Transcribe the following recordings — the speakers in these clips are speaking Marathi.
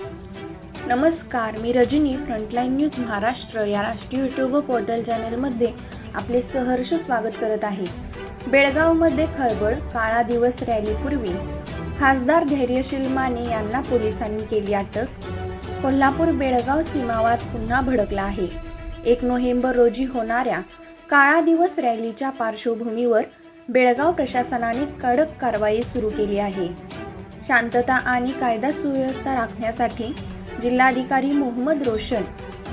नमस्कार मी रजनी फ्रंटलाईन न्यूज महाराष्ट्र या राष्ट्रीय युट्यूब पोर्टल चॅनलमध्ये आपले सहर्ष स्वागत करत आहे. बेळगावमध्ये खळबळ काळा दिवस रॅलीपूर्वी खासदार धैर्यशील माने यांना पोलिसांनी केली अटक. कोल्हापूर बेळगाव सीमावाद पुन्हा भडकला आहे. एक नोव्हेंबर रोजी होणाऱ्या काळा दिवस रॅलीच्या पार्श्वभूमीवर बेळगाव प्रशासनाने कडक कारवाई सुरू केली आहे. शांतता आणि कायदा सुव्यवस्था राखण्यासाठी जिल्हाधिकारी मोहम्मद रोशन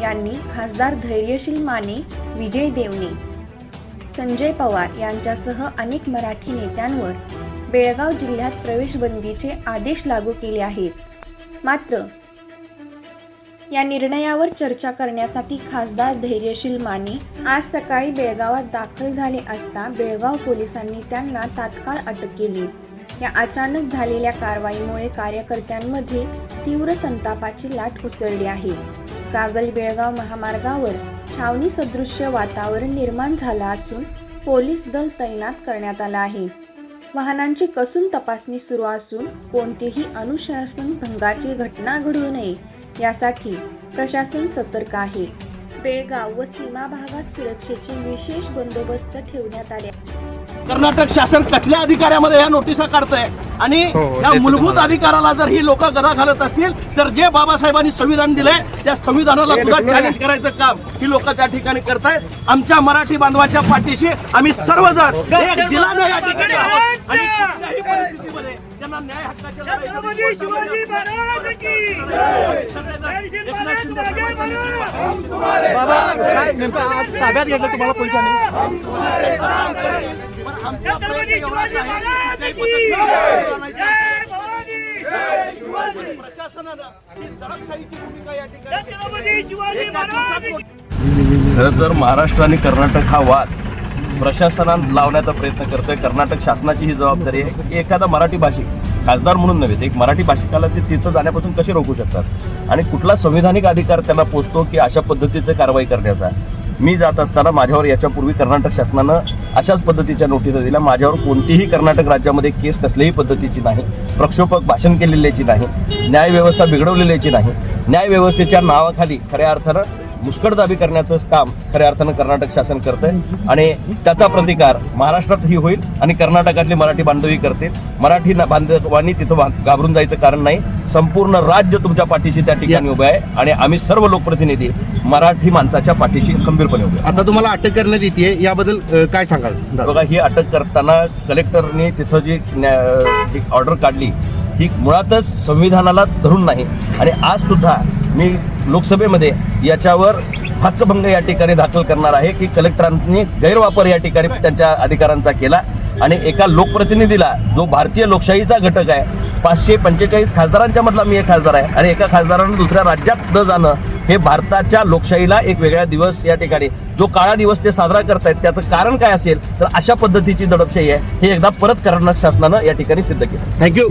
यांनी खासदार धैर्यशील माने विजय देवणे संजय पवार यांच्यासह अनेक मराठी नेत्यांवर बेळगाव जिल्ह्यात प्रवेशबंदीचे आदेश लागू केले आहेत. मात्र या निर्णयावर चर्चा करण्यासाठी खासदार धैर्यशील माने आज सकाळी बेळगावात दाखल झाले असता बेळगाव पोलिसांनी त्यांना तात्काळ अटक केली. या अचानक झालेल्या कारवाईमुळे कार्यकर्त्यांमध्ये तीव्र संतापाची लाट उसळली आहे. कागल बेळगाव महामार्गावर छावणी सदृश्य वातावरण निर्माण झालं असून पोलीस दल तैनात करण्यात आलं आहे. वाहनांची कसून तपासणी सुरू असून कोणतीही अनुशासन भंगाची घटना घडू नये यासाठी प्रशासन सतर्क आहे. बेळगाव व सीमा भागात सुरक्षेचे विशेष बंदोबस्त ठेवण्यात आले. कर्नाटक शासन कसल्या अधिकाऱ्यामध्ये या नोटिसा काढतंय? आणि हो, या मूलभूत मला- अधिकाराला जर ही लोक गदा घालत असतील तर जे बाबासाहेबांनी संविधान दिलंय त्या संविधानाला सुद्धा चॅलेंज करायचं काम ही लोक त्या ठिकाणी करतायत. आमच्या मराठी बांधवाच्या पाठीशी आम्ही सर्वजण एक दिलानं या ठिकाणी आहोत. आणि कुठल्याही परिस्थितीमध्ये त्यांना न्याय हक्काच्या ताब्यात घेतलं तुम्हाला पोलिसांनी? आमचा प्रयत्न एवढाच आहे. खरं तर महाराष्ट्र आणि कर्नाटक हा वाद प्रशासनात लावण्याचा प्रयत्न करतोय. कर्नाटक शासनाची ही जबाबदारी आहे. की एखादा मराठी भाषिक खासदार म्हणून नव्हे तर एक मराठी भाषिकाला ते तिथं जाण्यापासून कसे रोखू शकतात? आणि कुठला संविधानिक अधिकार त्यांना पोचतो की अशा पद्धतीचं कारवाई करण्याचा? मी जात असताना माझ्यावर याच्यापूर्वी कर्नाटक शासनानं अशाच पद्धतीच्या नोटिसा दिल्या. माझ्यावर कोणतीही कर्नाटक राज्यामध्ये केस कसल्याही पद्धतीची नाही प्रक्षोभक भाषण केलेल्याची नाही न्यायव्यवस्था बिघडवलेल्याची नाही. न्यायव्यवस्थेच्या नावाखाली खऱ्या अर्थानं मुस्कटदाबी करण्याचं काम खऱ्या अर्थानं कर्नाटक शासन करतंय. आणि त्याचा प्रतिकार महाराष्ट्रातही होईल आणि कर्नाटकातली मराठी बांधवी करतील. मराठी ना- बांधवांनी तिथं घाबरून जायचं कारण नाही. संपूर्ण राज्य तुमच्या पाठीशी त्या ठिकाणी उभं आहे आणि आम्ही सर्व लोकप्रतिनिधी मराठी माणसाच्या पाठीशी खंबीरपणे उभे आहे. आता तुम्हाला अटक करण्यात येते याबद्दल काय सांगाल? बघा ही अटक करताना कलेक्टरने तिथं जी ऑर्डर काढली ही मुळातच संविधानाला धरून नाही. आणि आज सुद्धा मी लोकसभेमध्ये याच्यावर हक्कभंग या ठिकाणी दाखल करणार आहे की कलेक्टरांनी गैरवापर या ठिकाणी त्यांच्या अधिकारांचा केला आणि एका लोकप्रतिनिधीला जो भारतीय लोकशाहीचा घटक आहे पाचशे पंचेचाळीस खासदारांच्या मधला मी एक खासदार आहे आणि एका खासदारानं दुसऱ्या राज्यात न जाणं हे भारताच्या लोकशाहीला एक वेगळा दिवस या ठिकाणी जो काळा दिवस ते साजरा करतायत त्याचं कारण काय असेल तर अशा पद्धतीची दडपशाही आहे हे एकदा परत कर्नाटक शासनानं या ठिकाणी सिद्ध केलं. थँक्यू